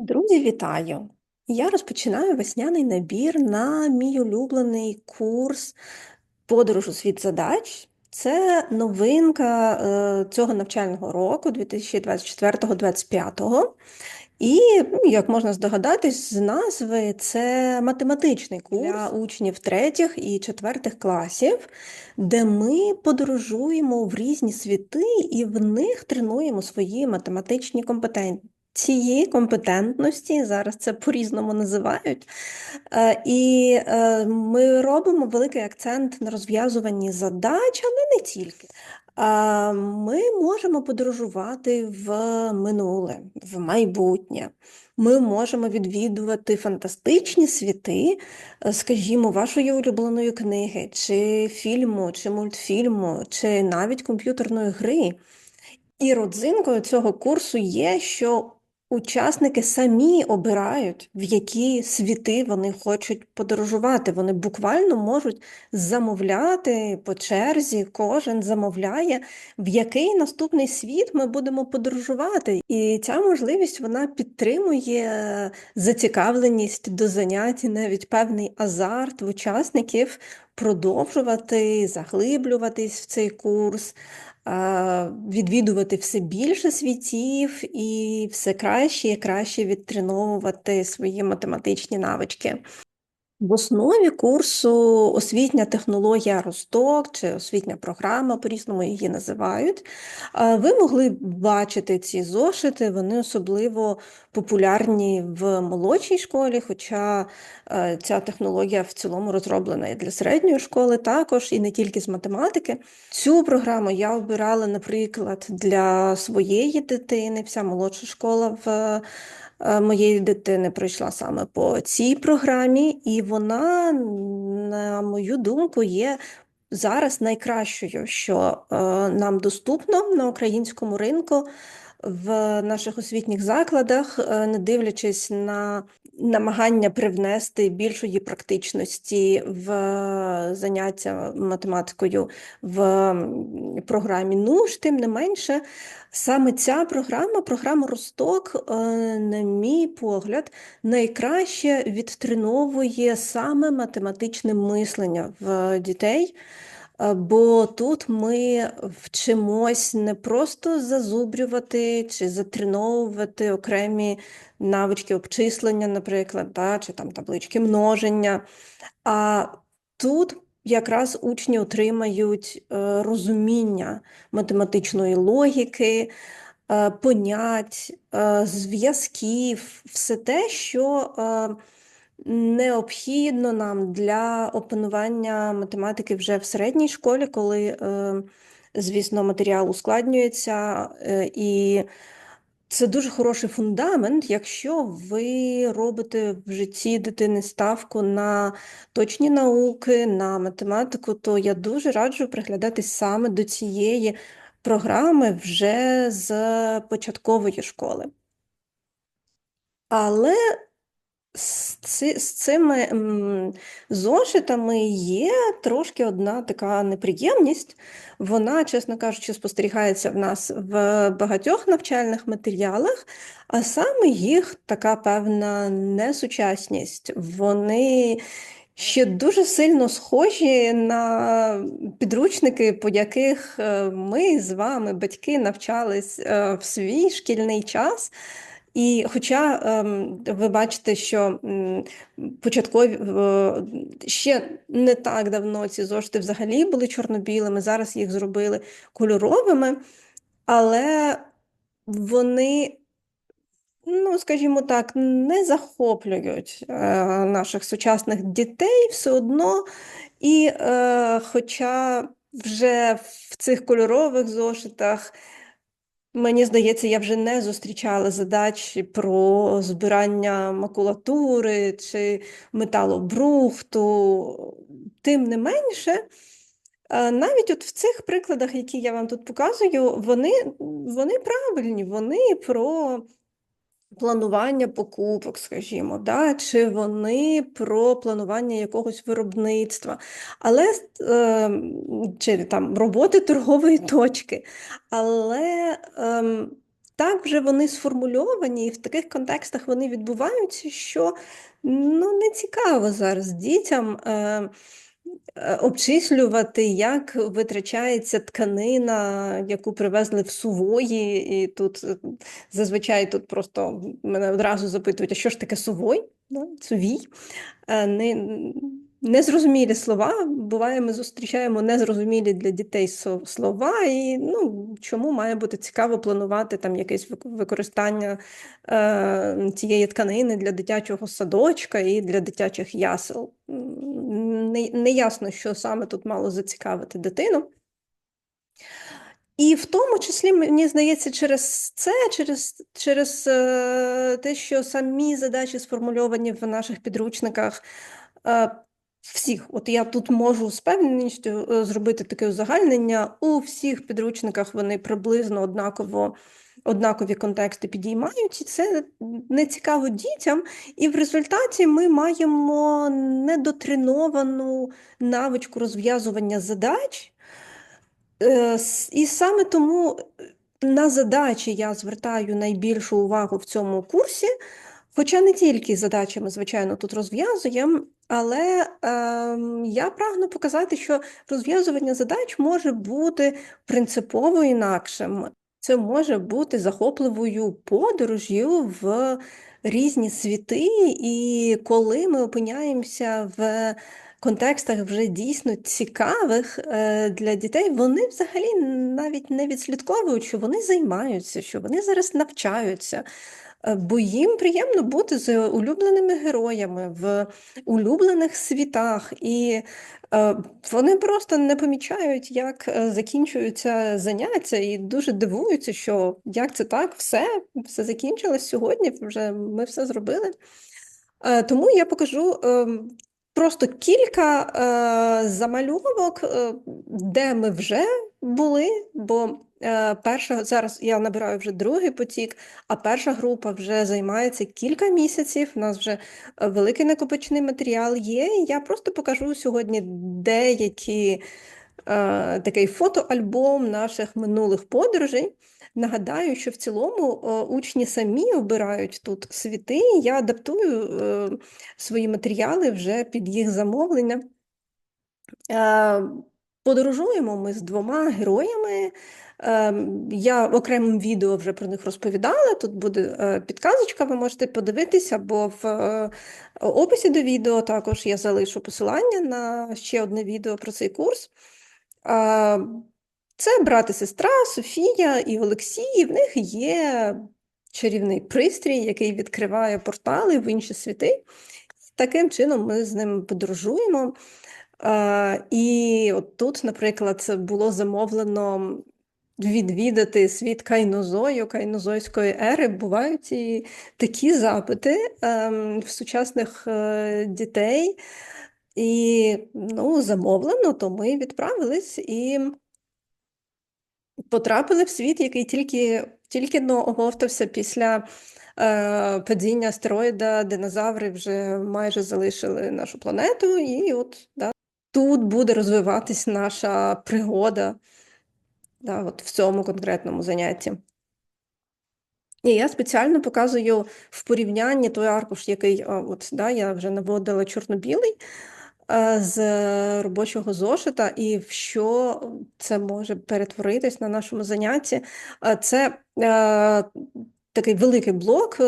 Друзі, вітаю! Я розпочинаю весняний набір на мій улюблений курс Подорож у світ задач. Це новинка е, цього навчального року, 2024-2025. І, ну, як можна здогадатись, з назви це математичний курс для учнів третіх і четвертих класів, де ми подорожуємо в різні світи і в них тренуємо свої математичні компетенції цієї компетентності, зараз це по-різному називають. Е, і е, ми робимо великий акцент на розв'язуванні задач, але не тільки. Е, ми можемо подорожувати в минуле, в майбутнє. Ми можемо відвідувати фантастичні світи, скажімо, вашої улюбленої книги, чи фільму, чи мультфільму, чи навіть комп'ютерної гри. І родзинкою цього курсу є, що Учасники самі обирають, в які світи вони хочуть подорожувати. Вони буквально можуть замовляти по черзі, кожен замовляє, в який наступний світ ми будемо подорожувати. І ця можливість вона підтримує зацікавленість до занять навіть певний азарт в учасників продовжувати, заглиблюватись в цей курс відвідувати все більше світів і все краще і краще відтреновувати свої математичні навички. В основі курсу освітня технологія Росток чи освітня програма, по-різному її називають. Ви могли бачити ці зошити, вони особливо популярні в молодшій школі, хоча е, ця технологія в цілому розроблена і для середньої школи, також і не тільки з математики. Цю програму я обирала, наприклад, для своєї дитини, вся молодша школа в. Е, моєї дитини пройшла саме по цій програмі, і вона, на мою думку, є зараз найкращою, що е, нам доступно на українському ринку. В наших освітніх закладах, е, не дивлячись на намагання привнести більшої практичності в заняття математикою в програмі НУШ, тим не менше, саме ця програма, програма Росток, е, на мій погляд, найкраще відтреновує саме математичне мислення в дітей. Е, бо тут ми вчимось не просто зазубрювати чи затреновувати окремі навички обчислення, наприклад, да, чи там таблички множення. А тут якраз учні отримають е, розуміння математичної логіки, е, понять, зв'язків, все те, що необхідно нам для опанування математики вже в середній школі, коли, е, звісно, матеріал ускладнюється, е, і це дуже хороший фундамент, якщо ви робите в житті дитини ставку на точні науки, на математику, то я дуже раджу приглядатись саме до цієї програми вже з початкової школи. Але з цими зошитами є трошки одна така неприємність. Вона, чесно кажучи, спостерігається в нас в багатьох навчальних матеріалах, а саме їх така певна несучасність. Вони ще дуже сильно схожі на підручники, по яких е, ми з вами, батьки, навчались е, в свій шкільний час. І хоча ем, ви бачите, що початкові ще не так давно ці зошити взагалі були чорно-білими, зараз їх зробили кольоровими, але вони, ну, скажімо так, не захоплюють е, наших сучасних дітей все одно. І е, хоча вже в цих кольорових зошитах Мені здається, я вже не зустрічала задач про збирання макулатури чи металобрухту. Тим не менше, е, навіть от в цих прикладах, які я вам тут показую, вони, вони правильні, вони про планування покупок, скажімо, да? чи вони про планування якогось виробництва, але е, чи там роботи торгової точки. Але е, так вже вони сформульовані, і в таких контекстах вони відбуваються, що ну, не цікаво зараз дітям. Е, обчислювати, як витрачається тканина, яку привезли в сувої, і тут е, зазвичай тут просто мене одразу запитують, а що ж таке сувой? Сувій. Е, не, Незрозумілі слова. Буває, ми зустрічаємо незрозумілі для дітей слова, і ну, чому має бути цікаво планувати там якесь використання е, цієї тканини для дитячого садочка і для дитячих ясел. Не, не ясно, що саме тут мало зацікавити дитину. І в тому числі, мені здається, через це, через через е, те, що самі задачі сформульовані в наших підручниках. Е, всіх, от я тут можу з певністю е, зробити таке узагальнення. У всіх підручниках вони приблизно однаково. Однакові контексти підіймають, і це не цікаво дітям, і в результаті ми маємо недотреновану навичку розв'язування задач. Е, і саме тому на задачі я звертаю найбільшу увагу в цьому курсі, хоча не тільки задачі ми, звичайно, тут розв'язуємо, але е, я прагну показати, що розв'язування задач може бути принципово інакшим. Це може бути захопливою подорожю в різні світи, і коли ми опиняємося в контекстах вже дійсно цікавих е, для дітей, вони взагалі навіть не відслідковують, що вони займаються, що вони зараз навчаються. Е, бо їм приємно бути з улюбленими героями в улюблених світах, і е, вони просто не помічають, як е, закінчуються заняття, і дуже дивуються, що як це так, все, все закінчилось сьогодні. Вже ми все зробили. Тому я покажу ем, просто кілька е, замальовок, е, де ми вже були, бо перша зараз я набираю вже другий потік, а перша група вже займається кілька місяців. У нас вже е, великий накопичений матеріал є. Я просто покажу сьогодні деякі е, такий фотоальбом наших минулих подорожей. Нагадаю, що в цілому учні самі обирають тут світи. Я адаптую е, свої матеріали вже під їх замовлення. Е, подорожуємо ми з двома героями. Е, я окремим відео вже про них розповідала. Тут буде підказочка, ви можете подивитися, бо в описі до відео також я залишу посилання на ще одне відео про цей курс. Це брат і сестра Софія і Олексій. В них є чарівний пристрій, який відкриває портали в інші світи. Таким чином ми з ним подорожуємо. І от тут, наприклад, було замовлено відвідати світ кайнозою, кайнозойської ери. Бувають і такі запити ем, в сучасних е, дітей. І ну, замовлено, то ми відправились і потрапили в світ, який тільки тільки но оговтався після е, падіння астероїда, динозаври вже майже залишили нашу планету, і от да, тут буде розвиватись наша пригода да, от в цьому конкретному занятті. І я спеціально показую в порівнянні той аркуш, який от, да, я вже наводила чорно-білий. Е, з робочого зошита, і в що це може перетворитись на нашому занятті. Е, це е, такий великий блок.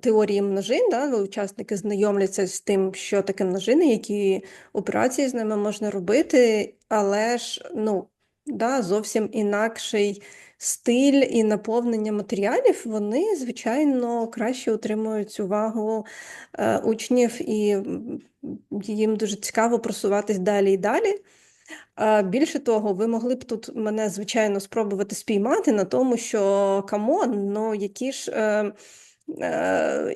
Теорії множин, да, учасники знайомляться з тим, що таке множини, які операції з ними можна робити, але ж ну, да, зовсім інакший стиль і наповнення матеріалів, вони, звичайно, краще отримують увагу е, учнів, і їм дуже цікаво просуватись далі і далі. Більше того, ви могли б тут мене, звичайно, спробувати спіймати на тому, що камон, ну які ж. Е, Е,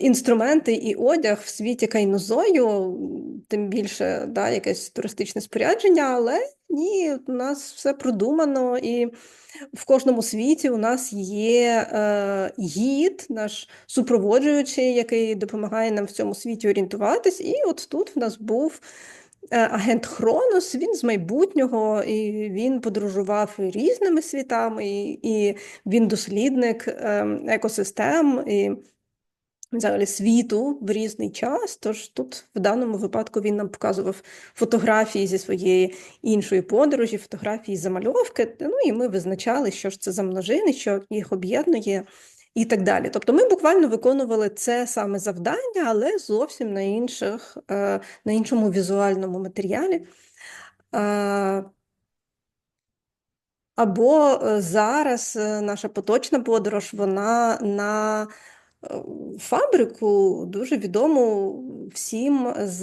інструменти і одяг в світі кайнозою, тим більше да, якесь туристичне спорядження, але ні, у нас все продумано, і в кожному світі у нас є е, гід, наш супроводжуючий, який допомагає нам в цьому світі орієнтуватись. І от тут в нас був е, агент Хронос, він з майбутнього, і він подорожував різними світами, і, і він дослідник ем, екосистем. І взагалі світу в різний час. Тож тут в даному випадку він нам показував фотографії зі своєї іншої подорожі, фотографії замальовки. Ну і ми визначали, що ж це за множини, що їх об'єднує. І так далі. Тобто ми буквально виконували це саме завдання, але зовсім на інших, е, на іншому візуальному матеріалі. Е, або е, зараз наша поточна подорож, вона на фабрику дуже відому всім з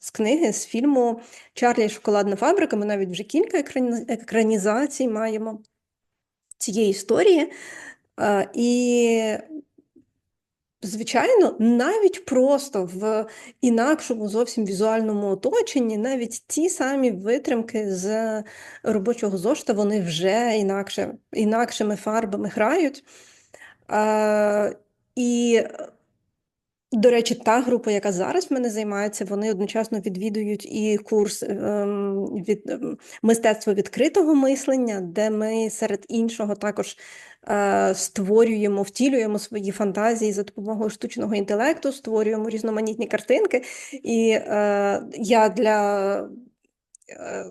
з книги, з фільму Чарлі Шоколадна фабрика. Ми навіть вже кілька екранізацій маємо цієї історії. І, звичайно, навіть просто в інакшому зовсім візуальному оточенні, навіть ті самі витримки з робочого зошита, вони вже інакше, інакшими фарбами грають. І, до речі, та група, яка зараз в мене займається, вони одночасно відвідують і курс ем, від ем, мистецтва відкритого мислення, де ми серед іншого також е, створюємо, втілюємо свої фантазії за допомогою штучного інтелекту, створюємо різноманітні картинки. І е, я для е,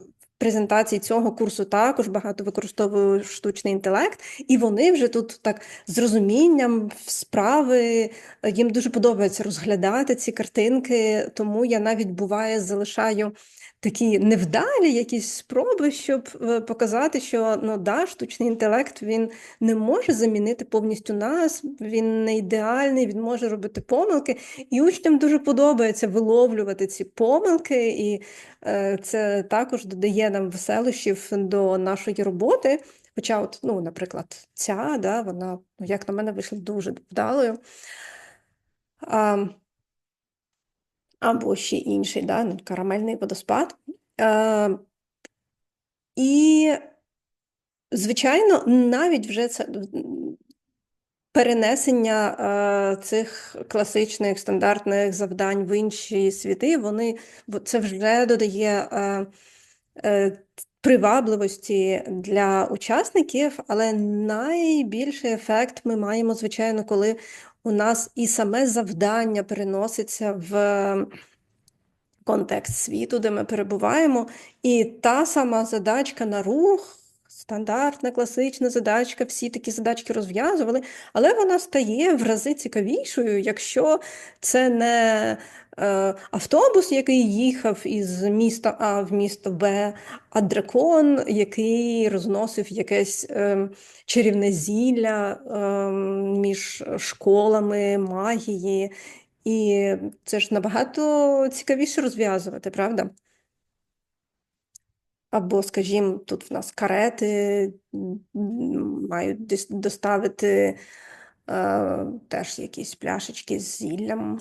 презентації цього курсу також багато використовую штучний інтелект, і вони вже тут так з розумінням справи їм дуже подобається розглядати ці картинки, тому я навіть буває залишаю такі невдалі якісь спроби, щоб е, показати, що ну да, штучний інтелект він не може замінити повністю нас, він не ідеальний, він може робити помилки. І учням дуже подобається виловлювати ці помилки, і е, це також додає нам веселощів до нашої роботи. Хоча, от, ну, наприклад, ця, да, вона, ну, як на мене, вийшла дуже вдалою. Або ще інший, да, ну, карамельний водоспад. Е, І, звичайно, навіть вже це перенесення е, цих класичних стандартних завдань в інші світи, вони це вже додає е, е, привабливості для учасників, але найбільший ефект ми маємо, звичайно, коли у нас і саме завдання переноситься в контекст світу, де ми перебуваємо, і та сама задачка на рух. Стандартна, класична задачка, всі такі задачки розв'язували, але вона стає в рази цікавішою, якщо це не е, автобус, який їхав із міста А в місто Б, а дракон, який розносив якесь е, чарівне зілля е, між школами магії. І це ж набагато цікавіше розв'язувати, правда? Або, скажімо, тут в нас карети мають доставити е, теж якісь пляшечки з зіллям.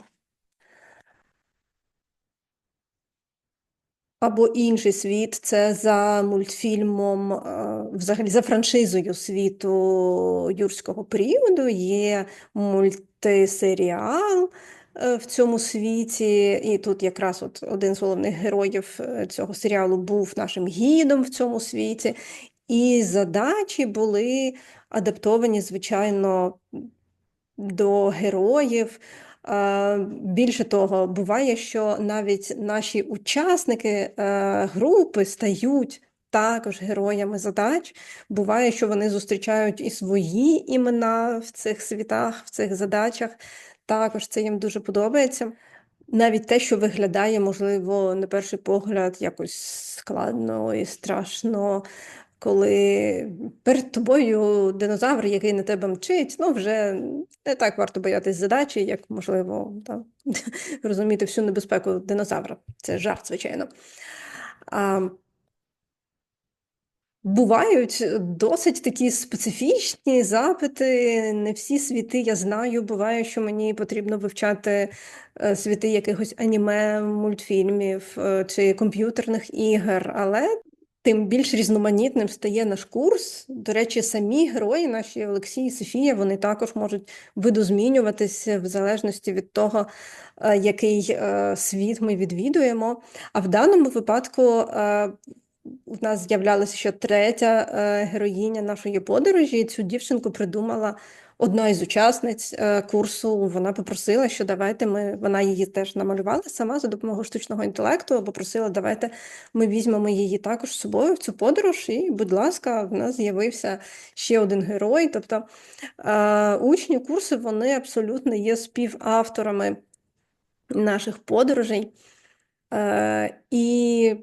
Або інший світ це за мультфільмом, е, взагалі за франшизою світу юрського періоду є мультисеріал в цьому світі. І тут якраз от один з головних героїв е, цього серіалу був нашим гідом в цьому світі. І задачі були адаптовані, звичайно, до героїв. Більше того, буває, що навіть наші учасники е, групи стають також героями задач. Буває, що вони зустрічають і свої імена в цих світах, в цих задачах. Також це їм дуже подобається. Навіть те, що виглядає, можливо, на перший погляд, якось складно і страшно, коли перед тобою динозавр, який на тебе мчить, ну вже не так варто боятись задачі, як можливо там, розуміти всю небезпеку динозавра. Це жарт, звичайно. А, Бувають досить такі специфічні запити. Не всі світи я знаю. Буває, що мені потрібно вивчати е, світи якихось аніме, мультфільмів е, чи комп'ютерних ігор, але тим більш різноманітним стає наш курс. До речі, самі герої, наші Олексій і Софія, вони також можуть видозмінюватися в залежності від того, е, який е, світ ми відвідуємо. А в даному випадку е, у нас з'являлася ще третя героїня нашої подорожі. Цю дівчинку придумала одна із учасниць е, курсу вона попросила, що давайте ми вона її теж намалювала сама за допомогою штучного інтелекту, або просила, давайте ми візьмемо її також з собою в цю подорож. І, будь ласка, в нас з'явився ще один герой. Тобто е, учні курсу вони абсолютно є співавторами наших подорожей. Е, і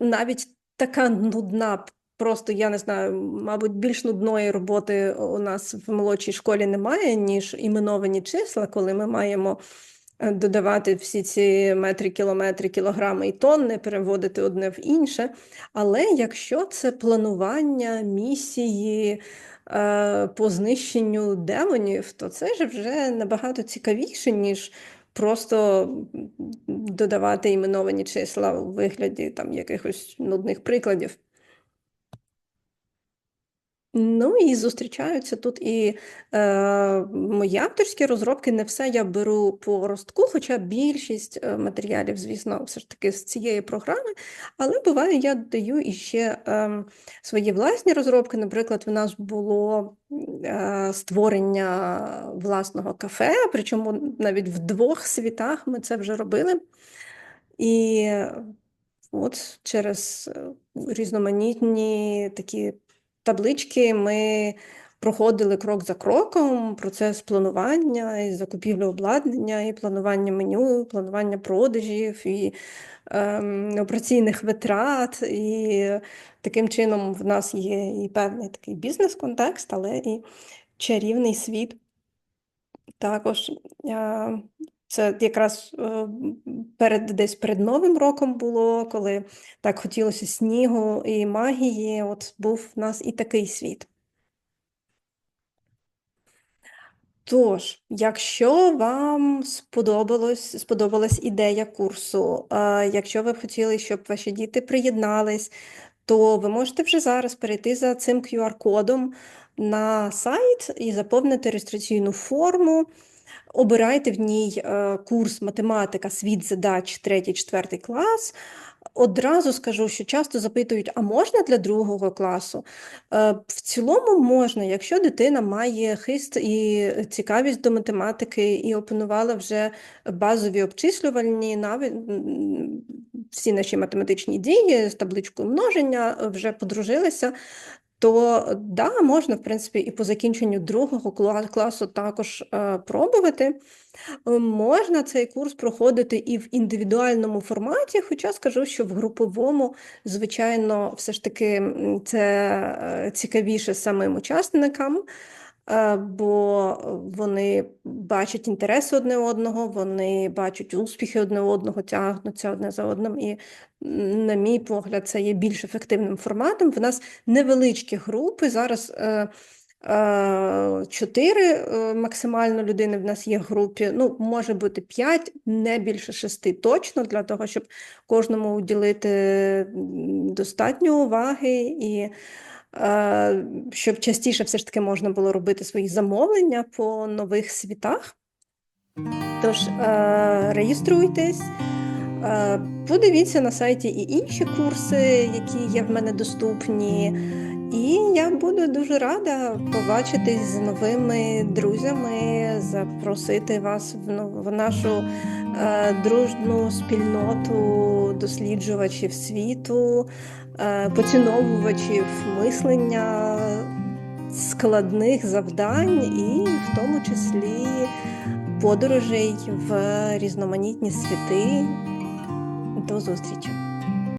навіть така нудна Просто я не знаю, мабуть, більш нудної роботи у нас в молодшій школі немає, ніж іменовані числа, коли ми маємо е, додавати всі ці метри, кілометри, кілограми і тонни, переводити одне в інше. Але якщо це планування місії е, по знищенню демонів, то це ж вже набагато цікавіше, ніж. Просто додавати іменовані числа у вигляді там якихось нудних прикладів. Ну і зустрічаються тут і е, мої авторські розробки. Не все я беру по ростку, хоча більшість е, матеріалів, звісно, все ж таки з цієї програми. Але буває, я даю іще е, свої власні розробки. Наприклад, в нас було е, створення власного кафе, причому навіть в двох світах ми це вже робили. І от через е, різноманітні такі таблички ми проходили крок за кроком процес планування, і закупівлі обладнання, і планування меню, планування продажів, і ем, операційних витрат. І таким чином в нас є і певний такий бізнес-контекст, але і чарівний світ. Також е, це якраз е, перед десь перед Новим роком було, коли так хотілося снігу і магії. От був в нас і такий світ. Тож, якщо вам сподобалось, сподобалась ідея курсу, якщо ви б хотіли, щоб ваші діти приєднались, то ви можете вже зараз перейти за цим QR-кодом на сайт і заповнити реєстраційну форму. Обирайте в ній е, курс математика, світ задач 3-4 клас. Одразу скажу, що часто запитують, а можна для другого класу? Е, в цілому можна, якщо дитина має хист і цікавість до математики і опанувала вже базові обчислювальні наві... всі наші математичні дії з табличкою множення, вже подружилися, то да, можна, в принципі, і по закінченню другого класу також е, пробувати. Можна цей курс проходити і в індивідуальному форматі, хоча скажу, що в груповому, звичайно, все ж таки це е, цікавіше самим учасникам. Е, бо вони бачать інтереси одне одного, вони бачать успіхи одне одного, тягнуться одне за одним. І, на мій погляд, це є більш ефективним форматом. В нас невеличкі групи. Зараз е, е, чотири максимально людини в нас є в групі. Ну, може бути п'ять, не більше шести точно, для того, щоб кожному уділити достатньо уваги і. Е, щоб частіше все ж таки можна було робити свої замовлення по нових світах. Тож, е, реєструйтесь, е, подивіться на сайті і інші курси, які є в мене доступні. І я буду дуже рада побачитись з новими друзями, запросити вас в нашу дружну спільноту досліджувачів світу. Е, поціновувачів мислення складних завдань, і в тому числі подорожей в різноманітні світи. До зустрічі!